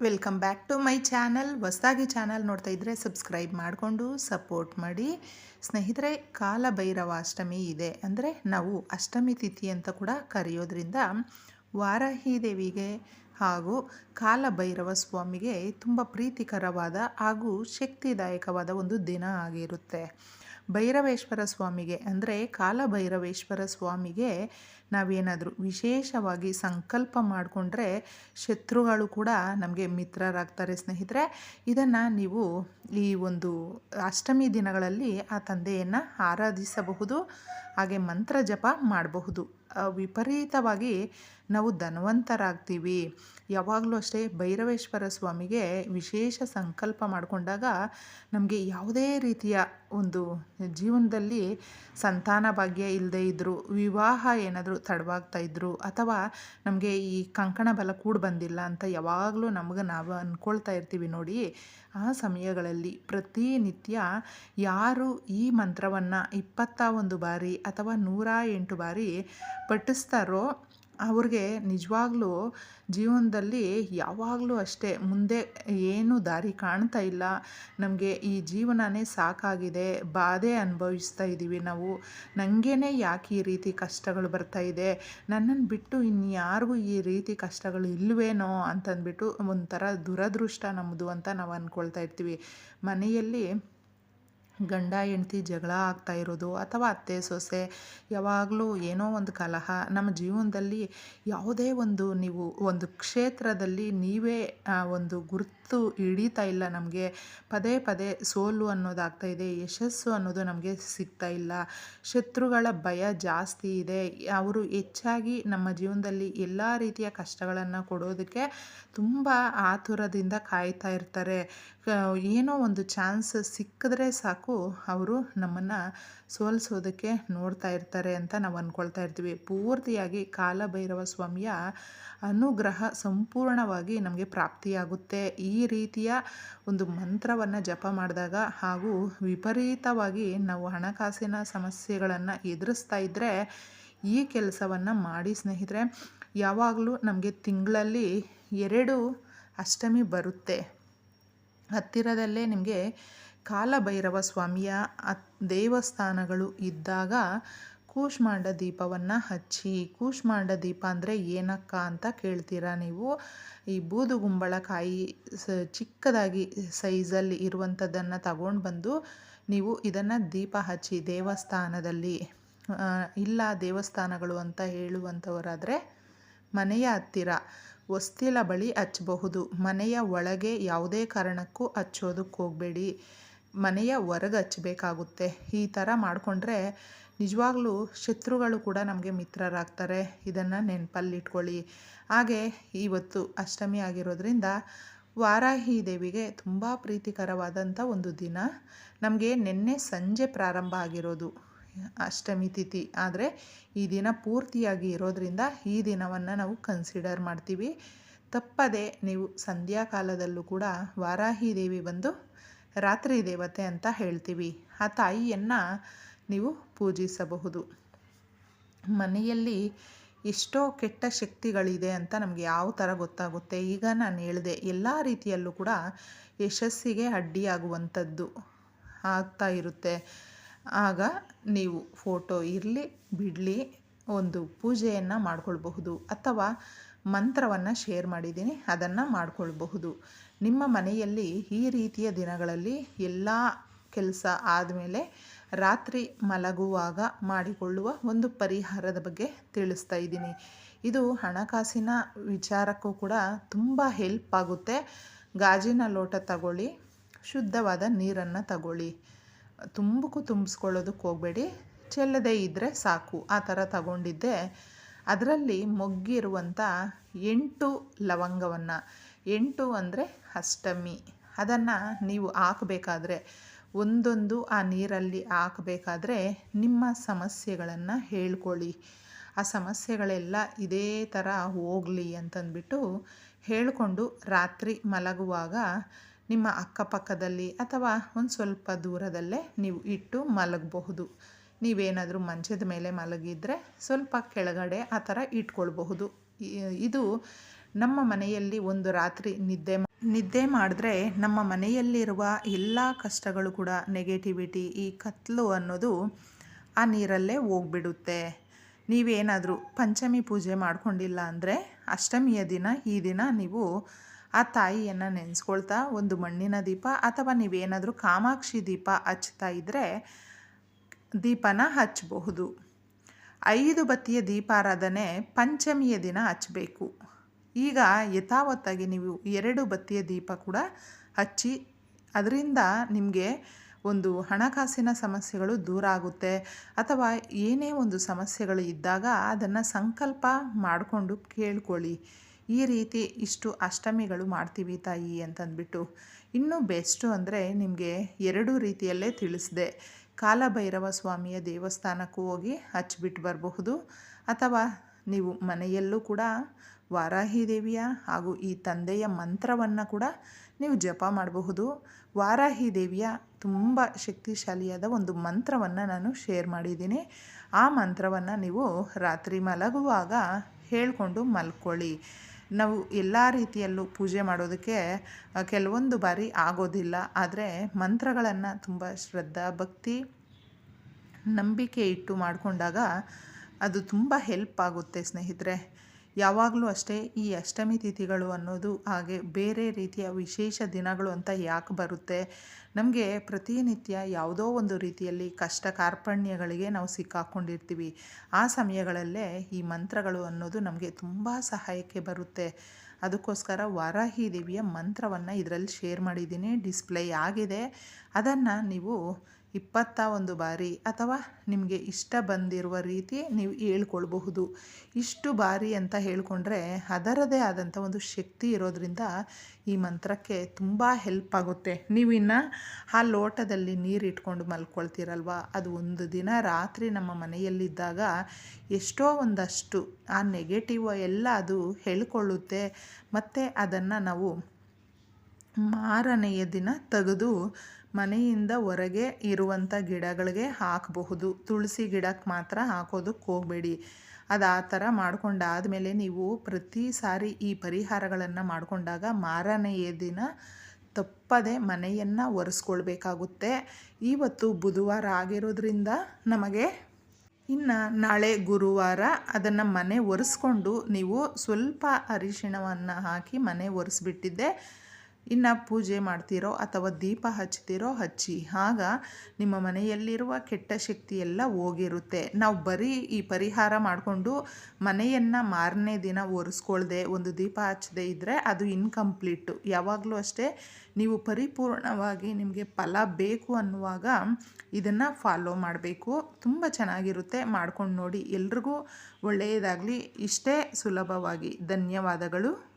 Welcome back to my channel ಹೊಸದಾಗಿ channel ನೋಡ್ತಾ ಇದ್ದರೆ ಸಬ್ಸ್ಕ್ರೈಬ್ ಮಾಡಿಕೊಂಡು ಸಪೋರ್ಟ್ ಮಾಡಿ. ಸ್ನೇಹಿತರೆ ಕಾಲಭೈರವ ಅಷ್ಟಮಿ ಇದೆ. ಅಂದರೆ ನಾವು ಅಷ್ಟಮಿ ತಿಥಿ ಅಂತ ಕೂಡ ಕರೆಯೋದ್ರಿಂದ ವಾರಾಹಿ ದೇವಿಗೆ ಹಾಗೂ ಕಾಲಭೈರವ ಸ್ವಾಮಿಗೆ ತುಂಬ ಪ್ರೀತಿಕರವಾದ ಹಾಗೂ ಶಕ್ತಿದಾಯಕವಾದ ಒಂದು ದಿನ ಆಗಿರುತ್ತೆ. ಭೈರವೇಶ್ವರ ಸ್ವಾಮಿಗೆ ಅಂದರೆ ಕಾಲಭೈರವೇಶ್ವರ ಸ್ವಾಮಿಗೆ ನಾವೇನಾದರೂ ವಿಶೇಷವಾಗಿ ಸಂಕಲ್ಪ ಮಾಡಿಕೊಂಡ್ರೆ ಶತ್ರುಗಳು ಕೂಡ ನಮಗೆ ಮಿತ್ರರಾಗ್ತಾರೆ ಸ್ನೇಹಿತರೆ. ಇದನ್ನು ನೀವು ಈ ಒಂದು ಅಷ್ಟಮಿ ದಿನಗಳಲ್ಲಿ ಆ ತಂದೆಯನ್ನು ಆರಾಧಿಸಬಹುದು, ಹಾಗೆ ಮಂತ್ರ ಜಪ ಮಾಡಬಹುದು. ವಿಪರೀತವಾಗಿ ನಾವು ಧನವಂತರಾಗ್ತೀವಿ. ಯಾವಾಗಲೂ ಅಷ್ಟೇ ಭೈರವೇಶ್ವರ ಸ್ವಾಮಿಗೆ ವಿಶೇಷ ಸಂಕಲ್ಪ ಮಾಡಿಕೊಂಡಾಗ ನಮಗೆ ಯಾವುದೇ ರೀತಿಯ ಒಂದು ಜೀವನದಲ್ಲಿ ಸಂತಾನ ಭಾಗ್ಯ ಇಲ್ಲದೆ ಇದ್ದರೂ ವಿವಾಹ ಏನಾದರೂ ತಡವಾಗ್ತಾ ಇದ್ದರು ಅಥವಾ ನಮಗೆ ಈ ಕಂಕಣ ಬಲ ಕೂಡ ಬಂದಿಲ್ಲ ಅಂತ ಯಾವಾಗಲೂ ನಮಗೆ ನಾವು ಅಂದ್ಕೊಳ್ತಾ ಇರ್ತೀವಿ ನೋಡಿ, ಆ ಸಮಯಗಳಲ್ಲಿ ಪ್ರತಿನಿತ್ಯ ಯಾರು ಈ ಮಂತ್ರವನ್ನು ಇಪ್ಪತ್ತ ಒಂದು ಬಾರಿ ಅಥವಾ ನೂರ ಎಂಟು ಬಾರಿ ಪಠಿಸ್ತಾರೋ ಅವ್ರಿಗೆ ನಿಜವಾಗ್ಲೂ ಜೀವನದಲ್ಲಿ ಯಾವಾಗಲೂ ಅಷ್ಟೇ, ಮುಂದೆ ಏನು ದಾರಿ ಕಾಣ್ತಾ ಇಲ್ಲ. ನಮಗೆ ಈ ಜೀವನನೇ ಸಾಕಾಗಿದೆ, ಬಾಧೆ ಅನುಭವಿಸ್ತಾ ಇದ್ದೀವಿ ನಾವು. ನನಗೇ ಯಾಕೆ ಈ ರೀತಿ ಕಷ್ಟಗಳು ಬರ್ತಾ ಇದೆ? ನನ್ನನ್ನು ಬಿಟ್ಟು ಇನ್ಯಾರಿಗೂ ಈ ರೀತಿ ಕಷ್ಟಗಳು ಇಲ್ವೇನೋ ಅಂತಂದ್ಬಿಟ್ಟು ಒಂಥರ ದುರದೃಷ್ಟ ನಮ್ಮದು ಅಂತ ನಾವು ಅಂದ್ಕೊಳ್ತಾ ಇರ್ತೀವಿ. ಮನೆಯಲ್ಲಿ ಗಂಡ ಹೆಂಡ್ತಿ ಜಗಳ ಆಗ್ತಾ ಇರೋದು ಅಥವಾ ಅತ್ತೆ, ಸೊಸೆ, ಯಾವಾಗಲೂ ಏನೋ ಒಂದು ಕಲಹ. ನಮ್ಮ ಜೀವನದಲ್ಲಿ ಯಾವುದೇ ಒಂದು ನೀವು ಒಂದು ಕ್ಷೇತ್ರದಲ್ಲಿ ನೀವೇ ಒಂದು ಗುರುತು ಹಿಡಿತಾ ಇಲ್ಲ ನಮಗೆ. ಪದೇ ಪದೇ ಸೋಲು ಅನ್ನೋದಾಗ್ತಾ ಇದೆ, ಯಶಸ್ಸು ಅನ್ನೋದು ನಮಗೆ ಸಿಗ್ತಾ ಇಲ್ಲ. ಶತ್ರುಗಳ ಭಯ ಜಾಸ್ತಿ ಇದೆ. ಅವರು ಹೆಚ್ಚಾಗಿ ನಮ್ಮ ಜೀವನದಲ್ಲಿ ಎಲ್ಲ ರೀತಿಯ ಕಷ್ಟಗಳನ್ನು ಕೊಡೋದಕ್ಕೆ ತುಂಬ ಆತುರದಿಂದ ಕಾಯ್ತಾ ಇರ್ತಾರೆ. ಏನೋ ಒಂದು ಚಾನ್ಸ್ ಸಿಕ್ಕಿದ್ರೆ ಸಾಕು. ಅವರು ನಮ್ಮನ್ನು ಸೋಲಿಸೋದಕ್ಕೆ ನೋಡ್ತಾ ಇರ್ತಾರೆ ಅಂತ ನಾವು ಅಂದ್ಕೊಳ್ತಾ ಇರ್ತೀವಿ. ಪೂರ್ತಿಯಾಗಿ ಕಾಲಭೈರವ ಸ್ವಾಮಿಯ ಅನುಗ್ರಹ ಸಂಪೂರ್ಣವಾಗಿ ನಮಗೆ ಪ್ರಾಪ್ತಿಯಾಗುತ್ತೆ. ಈ ರೀತಿಯ ಒಂದು ಮಂತ್ರವನ್ನು ಜಪ ಮಾಡಿದಾಗ ಹಾಗೂ ವಿಪರೀತವಾಗಿ ನಾವು ಹಣಕಾಸಿನ ಸಮಸ್ಯೆಗಳನ್ನು ಎದುರಿಸ್ತಾ ಇದ್ದರೆ ಈ ಕೆಲಸವನ್ನು ಮಾಡಿ ಸ್ನೇಹಿತರೆ, ಯಾವಾಗಲೂ ನಮಗೆ ತಿಂಗಳಲ್ಲಿ ಎರಡು ಅಷ್ಟಮಿ ಬರುತ್ತೆ. ಹತ್ತಿರದಲ್ಲೇ ನಿಮಗೆ ಕಾಲಭೈರವ ಸ್ವಾಮಿಯ ದೇವಸ್ಥಾನಗಳು ಇದ್ದಾಗ ಕೂಷ್ಮಾಂಡ ದೀಪವನ್ನು ಹಚ್ಚಿ, ಕೂಷ್ಮಾಂಡ ದೀಪ ಅಂದರೆ ಏನಕ್ಕ ಅಂತ ಕೇಳ್ತೀರಾ ನೀವು? ಈ ಬೂದುಗುಂಬಳಕಾಯಿ ಸ, ಚಿಕ್ಕದಾಗಿ ಸೈಜಲ್ಲಿ ಇರುವಂಥದ್ದನ್ನು ತಗೊಂಡು ಬಂದು ನೀವು ಇದನ್ನು ದೀಪ ಹಚ್ಚಿ ದೇವಸ್ಥಾನದಲ್ಲಿ ಇಲ್ಲ ದೇವಸ್ಥಾನಗಳು ಅಂತ ಹೇಳುವಂಥವರಾದರೆ ಮನೆಯ ಹತ್ತಿರ ಹೊಸ್ತಿಲ ಬಳಿ ಹಚ್ಚಬಹುದು. ಮನೆಯ ಒಳಗೆ ಯಾವುದೇ ಕಾರಣಕ್ಕೂ ಹಚ್ಚೋದಕ್ಕೆ ಹೋಗಬೇಡಿ. ಮನೆಯ ಹೊರಗೆ ಹಚ್ಚಬೇಕಾಗುತ್ತೆ. ಈ ಥರ ಮಾಡಿಕೊಂಡ್ರೆ ನಿಜವಾಗ್ಲೂ ಶತ್ರುಗಳು ಕೂಡ ನಮಗೆ ಮಿತ್ರರಾಗ್ತಾರೆ. ಇದನ್ನು ನೆನಪಲ್ಲಿಟ್ಕೊಳ್ಳಿ. ಹಾಗೆ ಇವತ್ತು ಅಷ್ಟಮಿ ಆಗಿರೋದ್ರಿಂದ ವಾರಾಹಿ ದೇವಿಗೆ ತುಂಬ ಪ್ರೀತಿಕರವಾದಂಥ ಒಂದು ದಿನ. ನಮಗೆ ನಿನ್ನೆ ಸಂಜೆ ಪ್ರಾರಂಭ ಆಗಿರೋದು ಅಷ್ಟಮಿ ತಿಥಿ. ಆದರೆ ಈ ದಿನ ಪೂರ್ತಿಯಾಗಿ ಇರೋದರಿಂದ ಈ ದಿನವನ್ನು ನಾವು ಕನ್ಸಿಡರ್ ಮಾಡ್ತೀವಿ. ತಪ್ಪದೆ ನೀವು ಸಂಧ್ಯಾಕಾಲದಲ್ಲೂ ಕೂಡ ವಾರಾಹಿ ದೇವಿ ಬಂದು ರಾತ್ರಿ ದೇವತೆ ಅಂತ ಹೇಳ್ತೀವಿ. ಆ ತಾಯಿಯನ್ನು ನೀವು ಪೂಜಿಸಬಹುದು. ಮನೆಯಲ್ಲಿ ಎಷ್ಟೋ ಕೆಟ್ಟ ಶಕ್ತಿಗಳಿದೆ ಅಂತ ನಮಗೆ ಯಾವ ಥರ ಗೊತ್ತಾಗುತ್ತೆ? ಈಗ ನಾನು ಹೇಳಿದೆ, ಎಲ್ಲ ರೀತಿಯಲ್ಲೂ ಕೂಡ ಯಶಸ್ಸಿಗೆ ಅಡ್ಡಿಯಾಗುವಂಥದ್ದು ಆಗ್ತಾ ಇರುತ್ತೆ. ಆಗ ನೀವು ಫೋಟೋ ಇರಲಿ, ಬಿಡಲಿ, ಒಂದು ಪೂಜೆಯನ್ನು ಮಾಡಿಕೊಳ್ಬಹುದು ಅಥವಾ ಮಂತ್ರವನ್ನು ಶೇರ್ ಮಾಡಿದ್ದೀನಿ, ಅದನ್ನು ಮಾಡಿಕೊಳ್ಬಹುದು. ನಿಮ್ಮ ಮನೆಯಲ್ಲಿ ಈ ರೀತಿಯ ದಿನಗಳಲ್ಲಿ ಎಲ್ಲ ಕೆಲಸ ಆದಮೇಲೆ ರಾತ್ರಿ ಮಲಗುವಾಗ ಮಾಡಿಕೊಳ್ಳುವ ಒಂದು ಪರಿಹಾರದ ಬಗ್ಗೆ ತಿಳಿಸ್ತಾ ಇದ್ದೀನಿ. ಇದು ಹಣಕಾಸಿನ ವಿಚಾರಕ್ಕೂ ಕೂಡ ತುಂಬ ಹೆಲ್ಪ್ ಆಗುತ್ತೆ. ಗಾಜಿನ ಲೋಟ ತಗೊಳ್ಳಿ, ಶುದ್ಧವಾದ ನೀರನ್ನು ತಗೊಳ್ಳಿ. ತುಂಬಕ್ಕೂ ತುಂಬಿಸ್ಕೊಳ್ಳೋದಕ್ಕೆ ಹೋಗಬೇಡಿ. ಚೆಲ್ಲದೆ ಇದ್ದರೆ ಸಾಕು. ಆ ಥರ ತಗೊಂಡಿದ್ದೆ. ಅದರಲ್ಲಿ ಮೊಗ್ಗಿರುವಂಥ ಎಂಟು ಲವಂಗವನ್ನು ಎಂಟು ಅಂದರೆ ಅಷ್ಟಮಿ. ಅದನ್ನು ನೀವು ಹಾಕಬೇಕಾದ್ರೆ, ಒಂದೊಂದು ಆ ನೀರಲ್ಲಿ ಹಾಕಬೇಕಾದ್ರೆ ನಿಮ್ಮ ಸಮಸ್ಯೆಗಳನ್ನು ಹೇಳ್ಕೊಳ್ಳಿ. ಆ ಸಮಸ್ಯೆಗಳೆಲ್ಲ ಇದೇ ಥರ ಹೋಗಲಿ ಅಂತಂದ್ಬಿಟ್ಟು ಹೇಳಿಕೊಂಡು ರಾತ್ರಿ ಮಲಗುವಾಗ ನಿಮ್ಮ ಅಕ್ಕಪಕ್ಕದಲ್ಲಿ ಅಥವಾ ಒಂದು ಸ್ವಲ್ಪ ದೂರದಲ್ಲೇ ನೀವು ಇಟ್ಟು ಮಲಗಬಹುದು. ನೀವೇನಾದರೂ ಮಂಚದ ಮೇಲೆ ಮಲಗಿದರೆ ಸ್ವಲ್ಪ ಕೆಳಗಡೆ ಆ ಥರ ಇಟ್ಕೊಳ್ಬಹುದು. ಇದು ನಮ್ಮ ಮನೆಯಲ್ಲಿ ಒಂದು ರಾತ್ರಿ ನಿದ್ದೆ ನಿದ್ದೆ ಮಾಡಿದ್ರೆ ನಮ್ಮ ಮನೆಯಲ್ಲಿರುವ ಎಲ್ಲ ಕಷ್ಟಗಳು ಕೂಡ ನೆಗೆಟಿವಿಟಿ ಈ ಕತ್ಲು ಅನ್ನೋದು ಆ ನೀರಲ್ಲೇ ಹೋಗ್ಬಿಡುತ್ತೆ. ನೀವೇನಾದರೂ ಪಂಚಮಿ ಪೂಜೆ ಮಾಡ್ಕೊಂಡಿಲ್ಲ ಅಂದರೆ ಅಷ್ಟಮಿಯ ದಿನ, ಈ ದಿನ ನೀವು ಆ ತಾಯಿಯನ್ನು ನೆನೆಸ್ಕೊಳ್ತಾ ಒಂದು ಮಣ್ಣಿನ ದೀಪ ಅಥವಾ ನೀವೇನಾದರೂ ಕಾಮಾಕ್ಷಿ ದೀಪ ಹಚ್ತಾ ಇದ್ದರೆ ದೀಪನ ಹಚ್ಚಬಹುದು ಐದು ಬತ್ತಿಯ ದೀಪಾರಾಧನೆ ಪಂಚಮಿಯ ದಿನ ಹಚ್ಚಬೇಕು ಈಗ ಯಥಾವತ್ತಾಗಿ ನೀವು ಎರಡು ಬತ್ತಿಯ ದೀಪ ಕೂಡ ಹಚ್ಚಿ, ಅದರಿಂದ ನಿಮಗೆ ಒಂದು ಹಣಕಾಸಿನ ಸಮಸ್ಯೆಗಳು ದೂರ ಆಗುತ್ತೆ. ಅಥವಾ ಏನೇ ಒಂದು ಸಮಸ್ಯೆಗಳು ಇದ್ದಾಗ ಅದನ್ನು ಸಂಕಲ್ಪ ಮಾಡಿಕೊಂಡು ಕೇಳ್ಕೊಳ್ಳಿ. ಈ ರೀತಿ ಇಷ್ಟು ಅಷ್ಟಮಿಗಳು ಮಾಡ್ತೀವಿ ತಾಯಿ ಅಂತಂದ್ಬಿಟ್ಟು. ಇನ್ನೂ ಬೆಸ್ಟು ಅಂದರೆ ನಿಮಗೆ ಎರಡು ರೀತಿಯಲ್ಲೇ ತಿಳಿಸಿದೆ. ಕಾಲಭೈರವ ಸ್ವಾಮಿಯ ದೇವಸ್ಥಾನಕ್ಕೂ ಹೋಗಿ ಹಚ್ಚಿಬಿಟ್ಟು ಬರಬಹುದು. ಅಥವಾ ನೀವು ಮನೆಯಲ್ಲೂ ಕೂಡ ವಾರಾಹಿ ದೇವಿಯ ಹಾಗೂ ಈ ತಂದೆಯ ಮಂತ್ರವನ್ನು ಕೂಡ ನೀವು ಜಪ ಮಾಡಬಹುದು. ವಾರಾಹಿ ದೇವಿಯ ತುಂಬ ಶಕ್ತಿಶಾಲಿಯಾದ ಒಂದು ಮಂತ್ರವನ್ನು ನಾನು ಶೇರ್ ಮಾಡಿದ್ದೀನಿ. ಆ ಮಂತ್ರವನ್ನು ನೀವು ರಾತ್ರಿ ಮಲಗುವಾಗ ಹೇಳಿಕೊಂಡು ಮಲ್ಕೊಳ್ಳಿ. ನಾವು ಎಲ್ಲ ರೀತಿಯಲ್ಲೂ ಪೂಜೆ ಮಾಡೋದಕ್ಕೆ ಕೆಲವೊಂದು ಬಾರಿ ಆಗೋದಿಲ್ಲ. ಆದರೆ ಮಂತ್ರಗಳನ್ನು ತುಂಬ ಶ್ರದ್ಧಾ, ಭಕ್ತಿ, ನಂಬಿಕೆ ಇಟ್ಟು ಮಾಡಿಕೊಂಡಾಗ ಅದು ತುಂಬ ಹೆಲ್ಪ್ ಆಗುತ್ತೆ ಸ್ನೇಹಿತರೆ. ಯಾವಾಗಲೂ ಅಷ್ಟೇ ಈ ಅಷ್ಟಮಿ ತಿಥಿಗಳು ಅನ್ನೋದು ಹಾಗೆ ಬೇರೆ ರೀತಿಯ ವಿಶೇಷ ದಿನಗಳು ಅಂತ ಯಾಕೆ ಬರುತ್ತೆ? ನಮಗೆ ಪ್ರತಿನಿತ್ಯ ಯಾವುದೋ ಒಂದು ರೀತಿಯಲ್ಲಿ ಕಷ್ಟ ಕಾರ್ಪಣ್ಯಗಳಿಗೆ ನಾವು ಸಿಕ್ಕಾಕ್ಕೊಂಡಿರ್ತೀವಿ ಆ ಸಮಯಗಳಲ್ಲೇ ಈ ಮಂತ್ರಗಳು ಅನ್ನೋದು ನಮಗೆ ತುಂಬ ಸಹಾಯಕ್ಕೆ ಬರುತ್ತೆ. ಅದಕ್ಕೋಸ್ಕರ ವಾರಾಹಿ ದೇವಿಯ ಮಂತ್ರವನ್ನು ಇದರಲ್ಲಿ ಶೇರ್ ಮಾಡಿದ್ದೀನಿ. ಡಿಸ್ಪ್ಲೇ ಆಗಿದೆ. ಅದನ್ನು ನೀವು ಇಪ್ಪತ್ತ ಒಂದು ಬಾರಿ ಅಥವಾ ನಿಮಗೆ ಇಷ್ಟ ಬಂದಿರುವ ರೀತಿ ನೀವು ಹೇಳ್ಕೊಳ್ಬಹುದು. ಇಷ್ಟು ಬಾರಿ ಅಂತ ಹೇಳಿಕೊಂಡ್ರೆ ಅದರದೇ ಆದಂಥ ಒಂದು ಶಕ್ತಿ ಇರೋದರಿಂದ ಈ ಮಂತ್ರಕ್ಕೆ ತುಂಬ ಹೆಲ್ಪ್ ಆಗುತ್ತೆ. ನೀವು ಇನ್ನು ಆ ಲೋಟದಲ್ಲಿ ನೀರು ಇಟ್ಕೊಂಡು ಮಲ್ಕೊಳ್ತೀರಲ್ವ? ಅದು ಒಂದು ದಿನ ರಾತ್ರಿ ನಮ್ಮ ಮನೆಯಲ್ಲಿದ್ದಾಗ ಎಷ್ಟೋ ಒಂದಷ್ಟು ಆ ನೆಗೆಟಿವ್ ಎಲ್ಲ ಅದು ಹೇಳ್ಕೊಳ್ಳುತ್ತೆ. ಮತ್ತು ಅದನ್ನು ನಾವು ಮಾರನೆಯ ದಿನ ತೆಗೆದು ಮನೆಯಿಂದ ಹೊರಗೆ ಇರುವಂಥ ಗಿಡಗಳಿಗೆ ಹಾಕಬಹುದು. ತುಳಸಿ ಗಿಡಕ್ಕೆ ಮಾತ್ರ ಹಾಕೋದಕ್ಕೆ ಹೋಗಬೇಡಿ. ಅದು ಆ ಥರ ಮಾಡಿಕೊಂಡಾದಮೇಲೆ ನೀವು ಪ್ರತಿ ಸಾರಿ ಈ ಪರಿಹಾರಗಳನ್ನು ಮಾಡಿಕೊಂಡಾಗ ಮಾರನೆಯ ದಿನ ತಪ್ಪದೆ ಮನೆಯನ್ನು ಒರೆಸ್ಕೊಳ್ಬೇಕಾಗುತ್ತೆ. ಇವತ್ತು ಬುಧವಾರ ಆಗಿರೋದ್ರಿಂದ ನಮಗೆ ಇನ್ನು ನಾಳೆ ಗುರುವಾರ ಅದನ್ನು ಮನೆ ಒರೆಸ್ಕೊಂಡು ನೀವು ಸ್ವಲ್ಪ ಅರಿಶಿಣವನ್ನು ಹಾಕಿ ಮನೆ ಒರೆಸ್ಬಿಟ್ಟಿದ್ದೆ. ಇನ್ನು ಪೂಜೆ ಮಾಡ್ತೀರೋ ಅಥವಾ ದೀಪ ಹಚ್ತಿರೋ ಹಚ್ಚಿ. ಆಗ ನಿಮ್ಮ ಮನೆಯಲ್ಲಿರುವ ಕೆಟ್ಟ ಶಕ್ತಿ ಎಲ್ಲ ಹೋಗಿರುತ್ತೆ. ನಾವು ಬರೀ ಈ ಪರಿಹಾರ ಮಾಡಿಕೊಂಡು ಮನೆಯನ್ನು ಮಾರನೇ ದಿನ ಒರೆಸ್ಕೊಳ್ದೆ, ಒಂದು ದೀಪ ಹಚ್ಚದೆ ಇದ್ದರೆ ಅದು ಇನ್ಕಂಪ್ಲೀಟು ಯಾವಾಗಲೂ ಅಷ್ಟೇ ನೀವು ಪರಿಪೂರ್ಣವಾಗಿ ನಿಮಗೆ ಫಲ ಬೇಕು ಅನ್ನುವಾಗ ಇದನ್ನು ಫಾಲೋ ಮಾಡಬೇಕು. ತುಂಬ ಚೆನ್ನಾಗಿರುತ್ತೆ ಮಾಡ್ಕೊಂಡು ನೋಡಿ. ಎಲ್ರಿಗೂ ಒಳ್ಳೆಯದಾಗಲಿ. ಇಷ್ಟೇ ಸುಲಭವಾಗಿ. ಧನ್ಯವಾದಗಳು.